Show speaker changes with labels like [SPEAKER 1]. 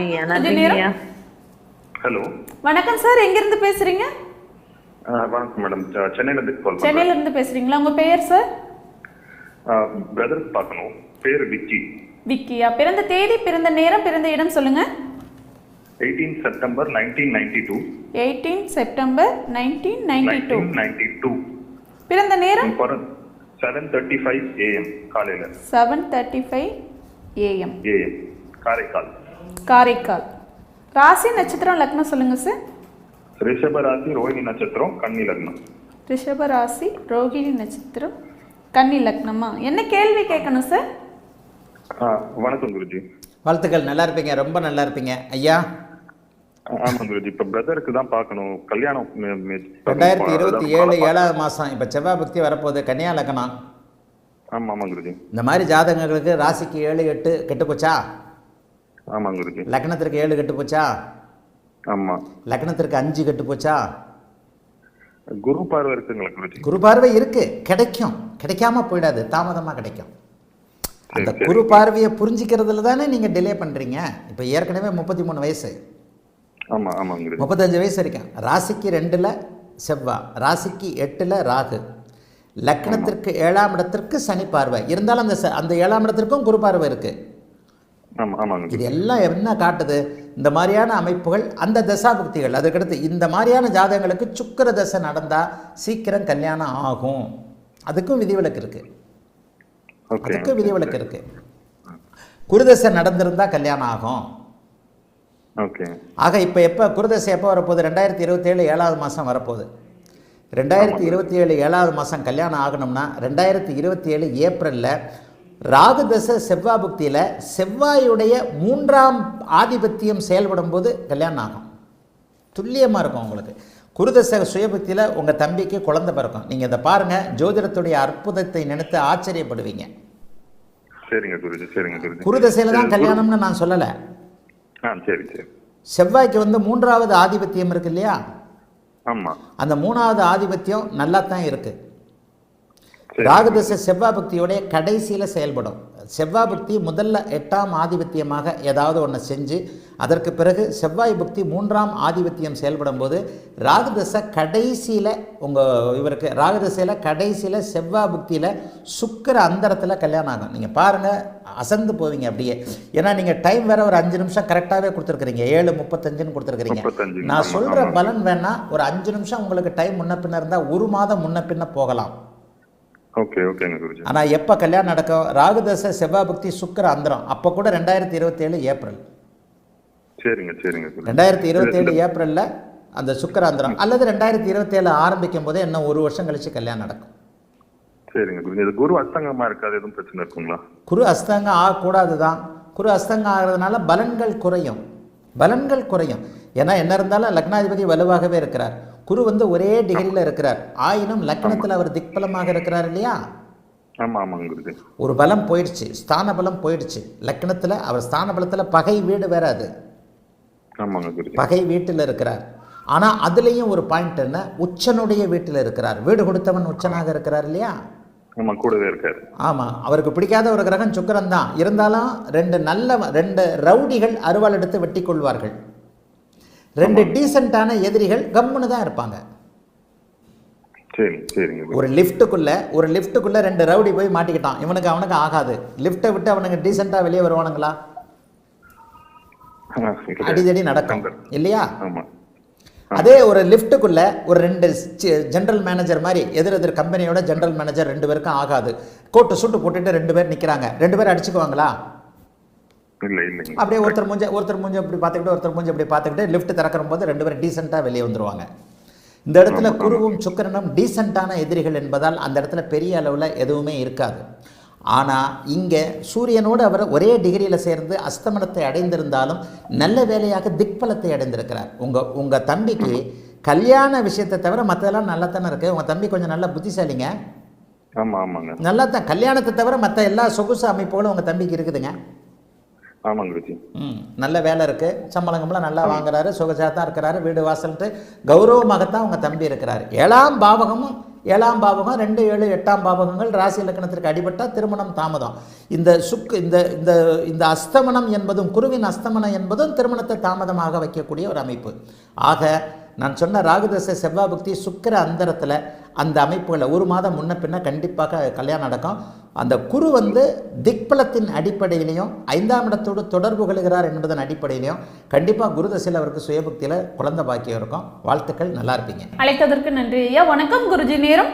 [SPEAKER 1] ஐயா.
[SPEAKER 2] ஹலோ.
[SPEAKER 3] வணக்கம் சார் எங்கிருந்து பேசுறீங்க?
[SPEAKER 2] வணக்கம் மேடம். சென்னையில இருந்து கால்
[SPEAKER 3] சென்னையில இருந்து பேசுறீங்களா? உங்க பெயர் சார்?
[SPEAKER 2] பிரதர் பார்க்கணும். பேர் விக்கி.
[SPEAKER 3] விக்கியா பிறந்த தேதி பிறந்த நேரம் பிறந்த இடம் சொல்லுங்க.
[SPEAKER 2] Eighteen September nineteen ninety two.
[SPEAKER 3] Eighteen September nineteen ninety two.
[SPEAKER 2] Ninety two.
[SPEAKER 3] பிறந்த நேரம்?
[SPEAKER 2] செவன் தேர்ட்டி ஃபைவ் ஏஎம் காலையில.
[SPEAKER 3] Seven thirty five AM
[SPEAKER 2] AM Karaikal.
[SPEAKER 3] Karaikal. ராசி நட்சத்திரம் லக்னம் சொல்லுங்க சார்
[SPEAKER 2] ரிஷப ராசி ரோஹிணி நட்சத்திரம் கன்னி லக்னம்.
[SPEAKER 3] ரிஷப ராசி ரோகிணி நட்சத்திரம் கன்னி லக்னமா? என்ன கேள்வி கேட்கணும் சார்
[SPEAKER 2] ஆ, வணக்கம் குருஜி.
[SPEAKER 4] வாழ்த்துக்கள் நல்லா இருப்பீங்க ரொம்ப நல்லா இருப்பீங்க. ஐயா?
[SPEAKER 2] ஆ, ஆமா குருஜி இப்ப பிரதருக்கு தான் பார்க்கணும். கல்யாணம்
[SPEAKER 4] ரெண்டாயிரத்தி இருபத்தி ஏழு ஏழாவது மாதம் இப்போ செவ்வாய் பக்தி வரப்போகுது கன்னியா லக்னம்?
[SPEAKER 2] ஆமா ஆமா குருஜி.
[SPEAKER 4] இந்த மாதிரி ஜாதகங்களுக்கு ராசிக்கு ஏழு எட்டு கெட்டு போச்சா
[SPEAKER 2] ஆமா குருஜி.
[SPEAKER 4] லக்னத்திற்கு ஏழு கெட்டு போச்சா?
[SPEAKER 2] ஆமா.
[SPEAKER 4] லக்னத்திற்கு அஞ்சு கெட்டு போச்சா?
[SPEAKER 2] குரு பார்வை இருக்குங்களா குருஜி?
[SPEAKER 4] குரு பார்வை இருக்கு. கிடைக்கும். கிடைக்காம போயிடாது. தாமதமாக கிடைக்கும். அந்த. குரு பார்வையை புரிஞ்சிக்கிறதுல தானே நீங்கள் டிலே பண்ணுறீங்க இப்போ ஏற்கனவே முப்பத்தி மூணு வயசு.
[SPEAKER 2] ஆமா ஆமா குருஜி.
[SPEAKER 4] முப்பத்தஞ்சு வயசு வரைக்கும். ராசிக்கு ரெண்டில் செவ்வாய் ராசிக்கு எட்டில் ராகு. லக்னத்திற்கு ஏழாம் இடத்திற்கு சனி பார்வை. இருந்தாலும் அந்த அந்த ஏழாம் இடத்திற்கும் குரு பார்வை இருக்குது
[SPEAKER 2] ஆமாங்க
[SPEAKER 4] இது. எல்லாம் என்ன காட்டுது? இந்த மாதிரியான அமைப்புகள் அந்த தசாபுக்திகள் அதுக்கடுத்து இந்த மாதிரியான ஜாதகங்களுக்கு சுக்கிர தசை நடந்தால் சீக்கிரம் கல்யாணம் ஆகும். அதுக்கும் விதிவிலக்கு இருக்குது
[SPEAKER 2] ஓகே
[SPEAKER 4] அதுக்கு விதிவிலக்கு இருக்குது குருதசை நடந்திருந்தால் கல்யாணம் ஆகும். ஆக இப்போ எப்போ குருதசை எப்போ வரப்போகுது? ரெண்டாயிரத்தி இருபத்தேழு ஏழாவது மாதம் வரப்போகுது. ரெண்டாயிரத்தி இருபத்தி ஏழு ஏழாவது மாதம் கல்யாணம் ஆகணும்னா ரெண்டாயிரத்தி இருபத்தி ஏழு ஏப்ரலில் ராகு தசை செவ்வாய் புக்தியில் செவ்வாயுடைய மூன்றாம் ஆதிபத்தியம் செயல்படும் போது கல்யாணம் ஆகும். துல்லியமாக இருக்கும் உங்களுக்கு. குருதசை சுயபக்தியில் உங்கள் தம்பிக்கு குழந்தை பிறக்கும். நீங்கள் இதை பாருங்கள் ஜோதிடத்துடைய அற்புதத்தை நினைத்து ஆச்சரியப்படுவீங்க.
[SPEAKER 2] சரிங்க குருஜி சரிங்க குருஜி.
[SPEAKER 4] குருதசையில் தான் கல்யாணம்னு நான் சொல்லலை.
[SPEAKER 2] ஆ சரி சரி.
[SPEAKER 4] செவ்வாய்க்கு வந்து மூன்றாவது ஆதிபத்தியம் இருக்கு இல்லையா?
[SPEAKER 2] ஆமா.
[SPEAKER 4] அந்த மூணாவது ஆதிபத்தியம் நல்லா தான் இருக்கு.
[SPEAKER 2] சரி.
[SPEAKER 4] ராகுதசை செவ்வாய் பக்தியோடைய கடைசியில் செயல்படும். செவ்வாய் பக்தி முதல்ல எட்டாம் ஆதிபத்தியமாக ஏதாவது ஒன்று செஞ்சு அதற்கு பிறகு செவ்வாய் பக்தி மூன்றாம் ஆதிபத்தியம் செயல்படும் போது ராகுதசை கடைசியில் உங்கள் இவருக்கு ராகுதசையில் கடைசியில் செவ்வாய் புக்தியில் சுக்கிர அந்தரத்தில் கல்யாணம் ஆகும். நீங்கள் பாருங்கள் அசந்து போவீங்க அப்படியே. ஏன்னா நீங்கள் டைம் வேற ஒரு அஞ்சு நிமிஷம் கரெக்டாகவே கொடுத்துருக்குறீங்க. ஏழு முப்பத்தஞ்சுன்னு கொடுத்துருக்குறீங்க.
[SPEAKER 2] 35,
[SPEAKER 4] நான் சொல்கிற. பலன் வேணா ஒரு அஞ்சு நிமிஷம் உங்களுக்கு டைம் முன்ன பின்ன இருந்தால் ஒரு மாதம் முன்ன பின்ன போகலாம்.
[SPEAKER 2] ஓகே ஓகேங்க குருஜி
[SPEAKER 4] ஆனால் எப்போ கல்யாணம் நடக்கும்? ராகுதசை செவ்வாய் பக்தி சுக்கிர அந்தரம். அப்போ கூட ரெண்டாயிரத்தி இருபத்தேழு ஏப்ரல்.
[SPEAKER 2] சரிங்க சரிங்க
[SPEAKER 4] ரெண்டாயிரத்தி இருபத்தேழு ஏப்ரலில் அந்த சுக்கிர அந்தரம். அல்லது ரெண்டாயிரத்தி இருபத்தேழு ஆரம்பிக்கும் போதே இன்னும் ஒரு வருஷம் கழிச்சு கல்யாணம் நடக்கும்.
[SPEAKER 2] சரிங்க குருஜி. இது குரு அஸ்தங்கமா இருக்காது எதுவும் பிரச்சனை இருக்குங்களா?
[SPEAKER 4] குரு அஸ்தங்கம் ஆகக்கூடாது தான் குரு அஸ்தங்கம் ஆகிறதுனால பலன்கள் குறையும். பலன்கள் குறையும். ஏன்னா என்ன இருந்தாலும் லக்னாதிபதி வலுவாகவே இருக்கிறார். குரு வந்து ஒரே டிகிரியில் இருக்கிறார். ஆயினும் லக்னத்தில் அவர் திக்பலமாக இருக்கிறார் இல்லையா? ஒரு பலம் போயிடுச்சு ஸ்தான பலம் போயிடுச்சு. லக்னத்தில் அவர் ஸ்தான பலத்தில் பகை வீடு வேற அது. பகை வீட்டில் இருக்கிறார். ஆனால் அதுலேயும் ஒரு பாயிண்ட் என்ன? உச்சனுடைய வீட்டில் இருக்கிறார். வீடு கொடுத்தவன் உச்சனாக இருக்கிறார் இல்லையா?
[SPEAKER 2] ஆமா
[SPEAKER 4] ஆமாம் அவருக்கு பிடிக்காத ஒரு கிரகம் சுக்கிரன் தான் இருந்தாலும் ரெண்டு நல்ல ரெண்டு ரவுடிகள் அருவாள் எடுத்து வெட்டி கொள்வார்கள் ரெண்டு டீசெண்டான எதிரிகள் கம்முன்னு தான் இருப்பாங்க. ஒரு லிஃப்ட்டுக்குள்ள ஒரு லிஃப்ட்டுக்குள்ள ரெண்டு ரவுடி போய் மாட்டிக்கிட்டான். இவனுக்கு அவனுக்கு ஆகாது. லிஃப்ட்டை விட்டு அவனுக்கு டீசெண்டாக வெளியே வருவானுங்களா. அடிதடி நடக்கும். இல்லையா? அதே ஒரு லிஃப்ட்டுக்குள்ள ஒரு ரெண்டு ஜெனரல் மேனேஜர் மாதிரி எதிர் எதிர் கம்பெனியோட ஜெனரல் மேனேஜர் ரெண்டு பேருக்கும் ஆகாது. கோட்டு சூட்டு போட்டுட்டு ரெண்டு பேர் நிற்கிறாங்க ரெண்டு பேர் அடிச்சுக்குவாங்களா?
[SPEAKER 2] இல்ல இல்லைங்க
[SPEAKER 4] அப்படியே ஒருத்தர் மூஞ்ச ஒருத்தர் மூஞ்ச இப்படி பார்த்துக்கிட்டு ஒருத்தர் மூஞ்ச இப்படி பார்த்துக்கிட்டு லிஃப்ட் திறக்கிற போது ரெண்டு பேரும் டீசெண்டாக வெளியே வந்துருவாங்க. இந்த இடத்துல குருவும் சுக்கிரனும் டீசெண்டான எதிரிகள் என்பதால் அந்த இடத்துல பெரிய அளவில் எதுவுமே இருக்காது. ஆனால் இங்கே சூரியனோடு அவர் ஒரே டிகிரியில் சேர்ந்து அஸ்தமனத்தை அடைந்திருந்தாலும் நல்ல வேலையாக திக்பலத்தை அடைந்திருக்கிறார். உங்கள் உங்கள் தம்பிக்கு கல்யாண விஷயத்தை தவிர மற்றதெல்லாம் நல்லா தானே இருக்குது உங்கள் தம்பி கொஞ்சம் நல்ல புத்திசாலிங்க?
[SPEAKER 2] ஆமா ஆமாங்க.
[SPEAKER 4] நல்லா தான் கல்யாணத்தை தவிர மற்ற எல்லா சொகுசு அமைப்புகளும் உங்கள் தம்பிக்கு இருக்குதுங்க?
[SPEAKER 2] ஆமாங்க குருஜி
[SPEAKER 4] ம் நல்ல வேலை இருக்குது சம்பளங்கம்லாம் நல்லா வாங்குறாரு சுகஜாக தான் இருக்கிறாரு வீடு வாசல்ட்டு. கௌரவமாகத்தான் உங்கள் தம்பி இருக்கிறாரு. ஏழாம் பாவகமும் ஏழாம் பாவகம் ரெண்டு ஏழு எட்டாம் பாவகங்கள் ராசி இலக்கணத்திற்கு அடிபட்டால் திருமணம் தாமதம். இந்த சுக்கு இந்த இந்த இந்த அஸ்தமனம் என்பதும் குருவின் அஸ்தமனம் என்பதும் திருமணத்தை தாமதமாக வைக்கக்கூடிய ஒரு அமைப்பு. ஆக நான் சொன்ன ராகுதசை செவ்வாய் பக்தி சுக்கிர அந்தரத்தில் அந்த அமைப்புகளை ஒரு மாதம் முன்ன பின்ன கண்டிப்பாக கல்யாணம் நடக்கும். அந்த குரு வந்து திக்பலத்தின் அடிப்படையிலையும் ஐந்தாம் இடத்தோடு தொடர்பு கொள்கிறார் என்பதன் அடிப்படையிலையும் கண்டிப்பாக குருதசையில் அவருக்கு சுயபக்தியில் குழந்தை பாக்கியம் இருக்கும். வாழ்த்துக்கள் நல்லா இருப்பீங்க.
[SPEAKER 3] அழைத்ததற்கு நன்றி ஐயா. வணக்கம் குருஜி நேரம்.